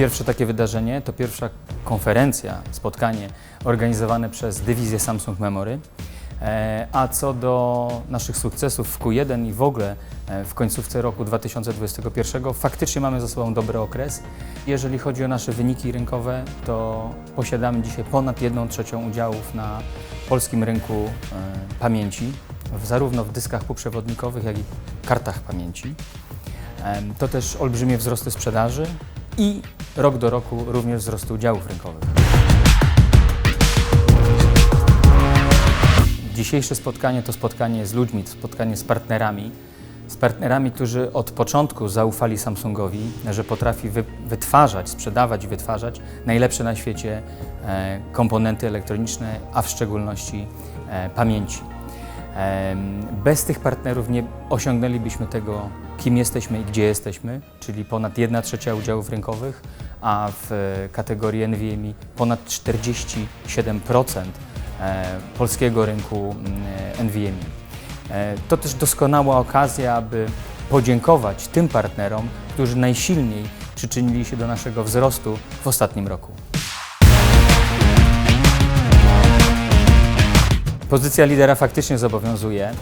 pierwsze takie wydarzenie, to pierwsza konferencja, spotkanie organizowane przez dywizję Samsung Memory. E, A co do naszych sukcesów w Q1 i w ogóle e, w końcówce roku 2021, faktycznie mamy za sobą dobry okres. Jeżeli chodzi o nasze wyniki rynkowe, to posiadamy dzisiaj ponad 1 trzecią udziałów na polskim rynku e, pamięci, zarówno w dyskach półprzewodnikowych, jak i kartach pamięci. To też olbrzymie wzrosty sprzedaży i rok do roku również wzrosty udziałów rynkowych. Dzisiejsze spotkanie to spotkanie z ludźmi, to spotkanie z partnerami, z partnerami, którzy od początku zaufali Samsungowi, że potrafi wy, wytwarzać, sprzedawać i wytwarzać najlepsze na świecie e, komponenty elektroniczne, a w szczególności e, pamięci. Em, Bez tych partnerów nie osiągnęlibyśmy tego, kim jesteśmy i gdzie jesteśmy, czyli ponad 1 trzecia udziałów rynkowych, a w e, kategorii NVMe ponad 47% e, polskiego rynku mm, NVMe. To też doskonała okazja, aby podziękować tym partnerom, którzy najsilniej przyczynili się do naszego wzrostu w ostatnim roku. Pozycja lidera faktycznie zobowiązuje.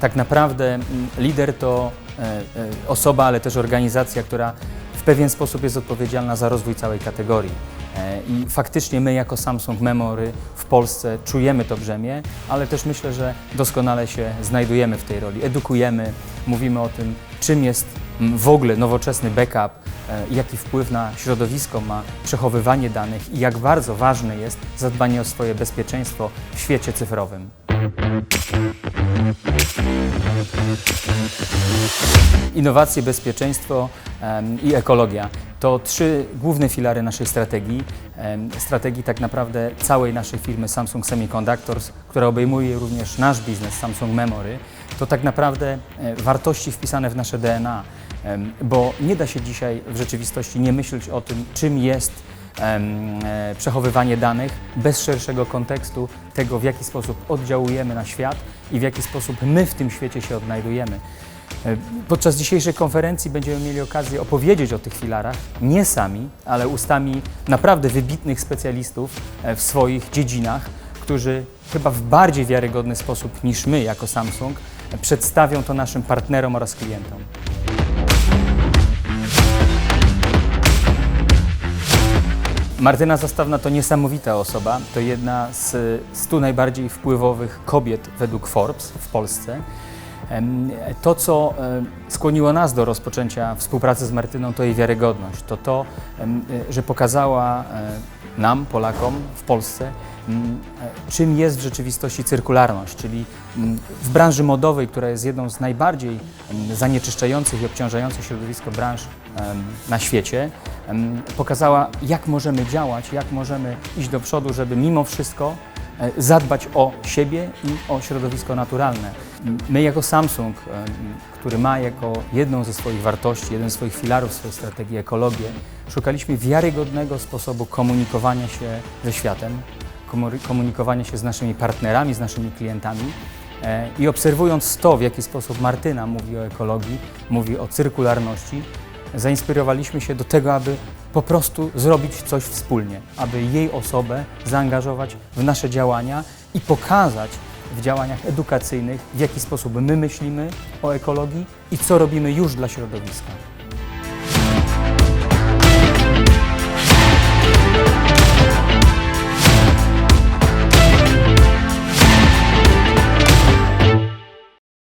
Tak naprawdę mm, lider to e, e, osoba, ale też organizacja, która w pewien sposób jest odpowiedzialna za rozwój całej kategorii. E, I faktycznie my jako Samsung Memory w Polsce czujemy to brzemię, ale też myślę, że doskonale się znajdujemy w tej roli. Edukujemy, mówimy o tym, czym jest mm, w ogóle nowoczesny backup, jaki wpływ na środowisko ma przechowywanie danych i jak bardzo ważne jest zadbanie o swoje bezpieczeństwo w świecie cyfrowym. Innowacje, bezpieczeństwo i ekologia to trzy główne filary naszej strategii. Strategii tak naprawdę całej naszej firmy Samsung Semiconductors, która obejmuje również nasz biznes Samsung Memory. To tak naprawdę e, wartości wpisane w nasze DNA, bo nie da się dzisiaj w rzeczywistości nie myśleć o tym, czym jest przechowywanie danych bez szerszego kontekstu tego, w jaki sposób oddziałujemy na świat i w jaki sposób my w tym świecie się odnajdujemy. E, Podczas dzisiejszej konferencji będziemy mieli okazję opowiedzieć o tych filarach, nie sami, ale ustami naprawdę wybitnych specjalistów e, w swoich dziedzinach, którzy chyba w bardziej wiarygodny sposób niż my jako Samsung e, przedstawią to naszym partnerom oraz klientom. Martyna Zastawna to niesamowita osoba. To jedna z 100 najbardziej wpływowych kobiet według Forbes w Polsce. To, co skłoniło nas do rozpoczęcia współpracy z Martyną, to jej wiarygodność. To to, e, że pokazała e, nam, Polakom w Polsce, e, czym jest w rzeczywistości cyrkularność, czyli w branży modowej, która jest jedną z najbardziej zanieczyszczających i obciążających środowisko branż na świecie, pokazała, jak możemy działać, jak możemy iść do przodu, żeby mimo wszystko e, zadbać o siebie i o środowisko naturalne. My jako Samsung, em, który ma jako jedną ze swoich wartości, jeden ze swoich filarów swojej strategii ekologię, szukaliśmy wiarygodnego sposobu komunikowania się ze światem, komu- komunikowania się z naszymi partnerami, z naszymi klientami. E, I obserwując to, w jaki sposób Martyna mówi o ekologii, mówi o cyrkularności, zainspirowaliśmy się do tego, aby po prostu zrobić coś wspólnie, aby jej osobę zaangażować w nasze działania i pokazać w działaniach edukacyjnych, w jaki sposób my myślimy o ekologii i co robimy już dla środowiska.